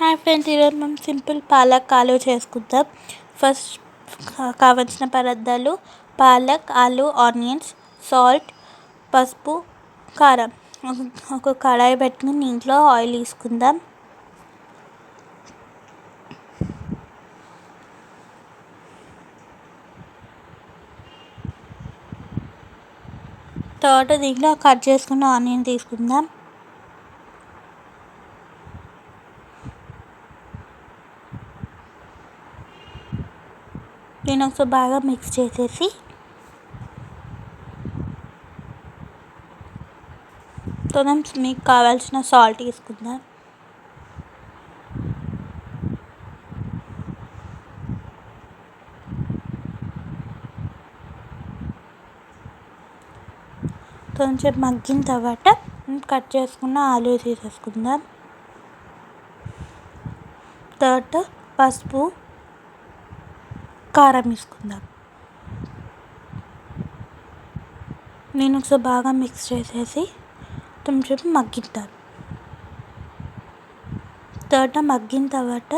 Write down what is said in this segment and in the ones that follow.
Hi friends ఈరోజు మనం simple palak ఆలు చేసుకుందాం. ఫస్ట్ కావలసిన పదార్థాలు పాలక్ ఆలు ఆనియన్స్ సాల్ట్ పసుపు కారం. ఒక కడాయి పెట్టుకుని దీంట్లో ఆయిల్ తీసుకుందాం. తర్వాత దీంట్లో కట్ చేసుకున్న ఆనియన్ తీసుకుందాం. నేను ఒకసారి బాగా మిక్స్ చేసేసి మనం మీకు కావాల్సిన సాల్ట్ తీసుకుందాం. కొంచెం మగ్గిన తర్వాత కట్ చేసుకున్న ఆలు తీసేసుకుందాం తర్వాత పసుపు కారం వేసుకుందాం నేను ఒకసారి బాగా మిక్స్ చేసేసి కొంచెం మగ్గిద్దాం తర్వాత మగ్గిన తర్వాత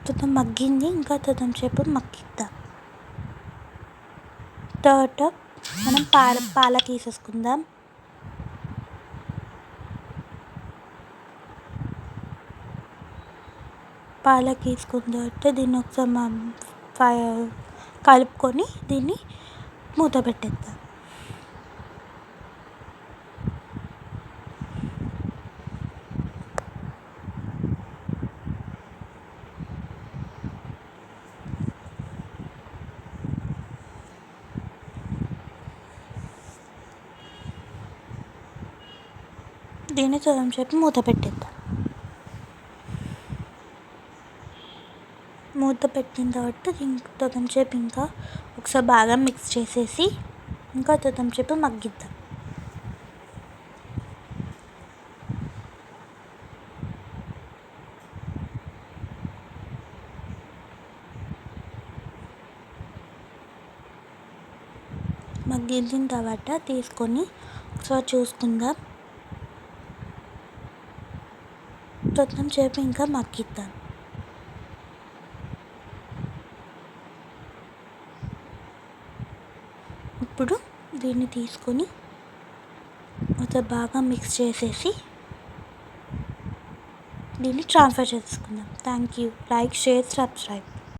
తర్వాత మగ్గింది ఇంకా కొంచెంసేపు మగ్గిద్దాం. తర్వాత మనం పాల పాల తీసేసుకుందాం పాలక్ వేసుకున్న తర్వాత దీన్ని ఒకసారి కలుపుకొని దీన్ని మూత పెట్టేద్దాం. దీన్ని కొంచెంసేపు మూత పెట్టేద్దాం. మూత పెట్టిన తర్వాత ఇంకా కొంచెంసేపు ఇంకా ఒకసారి బాగా మిక్స్ చేసేసి ఇంకా చేపు మగ్గిద్దాం. మగ్గిన తర్వాత తీసుకొని ఒకసారి చూసుకుందాం. చేపు ఇంకా మగ్గిద్దాం. ఇప్పుడు దీన్ని తీసుకొని ఒక బాగా మిక్స్ చేసేసి దీన్ని ట్రాన్స్ఫర్ చేసుకుందాం. Thank you like share subscribe